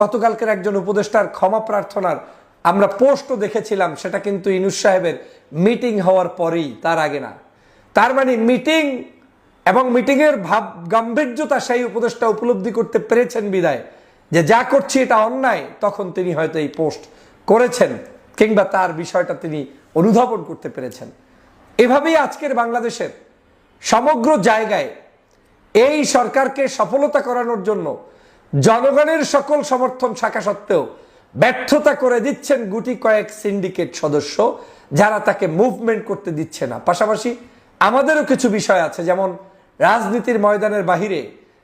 গতকালকের একজন উপদেষ্টার ক্ষমা প্রার্থনার আমরা পোস্টও দেখেছিলাম, সেটা কিন্তু ইনুস সাহেবের মিটিং হওয়ার পরেই, তার আগে না। তার মানে মিটিং এবং মিটিংয়ের ভাব গাম্ভীর্যতা সেই উপদেষ্টা উপলব্ধি করতে পেরেছেন বিদায়, যে যা করছি এটা অন্যায়, তখন তিনি হয়তো এই পোস্ট করেছেন, কিংবা তার বিষয়টা তিনি অনুধাবন করতে পেরেছেন। এভাবেই আজকের বাংলাদেশের সমগ্র জায়গায় এই সরকারকে সফলতা করানোর জন্য জনগণের সকল সমর্থন থাকা সত্ত্বেও ব্যর্থতা করে দিচ্ছেন গুটি কয়েক সিন্ডিকেট সদস্য, যারা তাকে মুভমেন্ট করতে দিচ্ছে না। পাশাপাশি আমাদেরও কিছু বিষয় আছে, যেমন রাজনীতির ময়দানের বাহিরে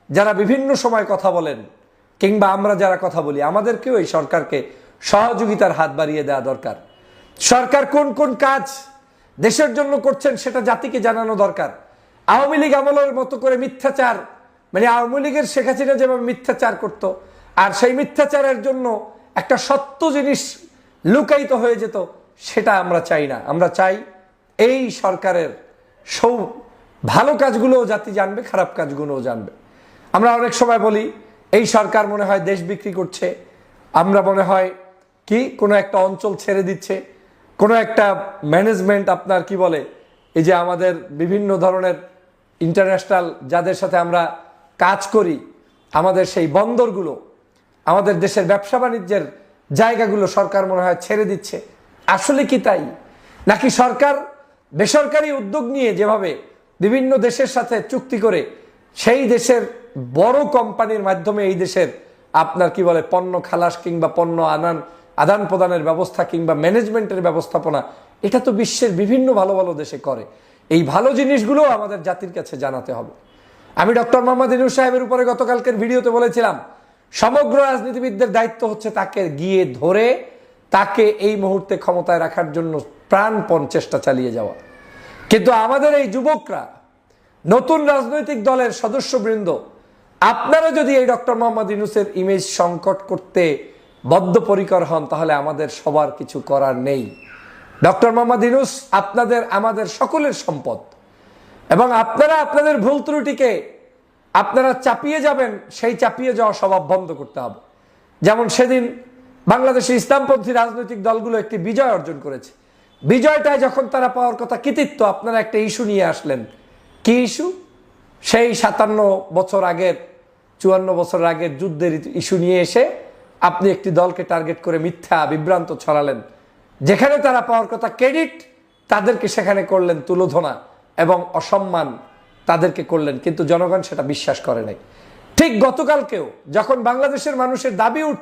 যারা বিভিন্ন সময় কথা বলেন, কিংবা আমরা যারা কথা বলি, আমাদেরকেও এই সরকারকে সহযোগিতার হাত বাড়িয়ে দেওয়া দরকার। সরকার কোন কোন কাজ দেশের জন্য করছেন সেটা জাতিকে জানানো দরকার। আওয়ামী লীগ আমলের মতো করে মিথ্যাচার মানে আওয়ামী লীগের শেখ হাসিনা যেভাবে মিথ্যাচার করত, আর সেই মিথ্যাচারের জন্য একটা সত্য জিনিস লুকায়িত হয়ে যেত, সেটা আমরা চাই না। আমরা চাই এই সরকারের সৌ, ভালো কাজগুলোও জাতি জানবে, খারাপ কাজগুলোও জানবে। আমরা অনেক সময় বলি, এই সরকার মনে হয় দেশ বিক্রি করছে। আমরা মনে হয় কি, কোনো একটা অঞ্চল ছেড়ে দিচ্ছে। কোনো একটা ম্যানেজমেন্ট আপনার কি বলে, এই যে আমাদের বিভিন্ন ধরনের ইন্টারন্যাশনাল যাদের সাথে আমরা কাজ করি, আমাদের সেই বন্দরগুলো, আমাদের দেশের ব্যবসা বাণিজ্যের জায়গাগুলো সরকার মনে হয় ছেড়ে দিচ্ছে। আসলে কি তাই? নাকি সরকার বেসরকারি উদ্যোগ নিয়ে যেভাবে বিভিন্ন দেশের সাথে চুক্তি করে, সেই দেশের বড় কোম্পানির মাধ্যমে এই দেশের আপনার কি বলে পণ্য খালাস কিংবা পণ্য আনান, আদান প্রদানের ব্যবস্থা কিংবা ম্যানেজমেন্টের ব্যবস্থাপনা, এটা তো বিশ্বের বিভিন্ন ভালো ভালো দেশে করে। এই ভালো জিনিসগুলো আমাদের জাতির কাছে জানাতে হবে। আমি ডক্টর মোহাম্মদ ইনু সাহেবের উপরে গতকালকের ভিডিওতে বলেছিলাম, সমগ্র রাজনীতিবিদদের দায়িত্ব হচ্ছে তাকে গিয়ে ধরে, তাকে এই মুহূর্তে ক্ষমতায় রাখার জন্য প্রাণপণ চেষ্টা চালিয়ে যাওয়া। কিন্তু আমাদের এই যুবকরা, নতুন রাজনৈতিক দলের সদস্যবৃন্দ, আপনারা যদি এই ডক্টর মোহাম্মদ ইউনুসের ইমেজ সংকট করতে বদ্ধপরিকর হন, তাহলে আমাদের সবার কিছু করার নেই। ডক্টর মোহাম্মদ ইউনুস আপনাদের, আমাদের সকলের সম্পদ। এবং আপনারা আপনাদের ভুল ত্রুটিকে আপনারা চাপিয়ে যাবেন, সেই চাপিয়ে যাওয়া স্বভাব বন্ধ করতে হবে। যেমন সেদিন বাংলাদেশের ইসলামপন্থী রাজনৈতিক দলগুলো একটি বিজয় অর্জন করেছে। বিজয়টায় যখন তারা পাওয়ার কথা কৃতিত্ব, আপনারা একটা ইস্যু নিয়ে আসলেন। কি ইস্যু? সেই সাতান্ন বছর আগের, চুয়ান্ন বছর আগের যুদ্ধের ইস্যু নিয়ে এসে আপনি একটি দলকে টার্গেট করে মিথ্যা বিভ্রান্ত ছড়ালেন। যেখানে তারা পাওয়ার কথা ক্রেডিট, তাদেরকে সেখানে করলেন তুলোধনা। এবং অসম্মান তাদেরকে করলেন, কিন্তু জনগণ সেটা বিশ্বাস করে নাই। ঠিক গতকালকেও যখন বাংলাদেশের মানুষের দাবি উঠ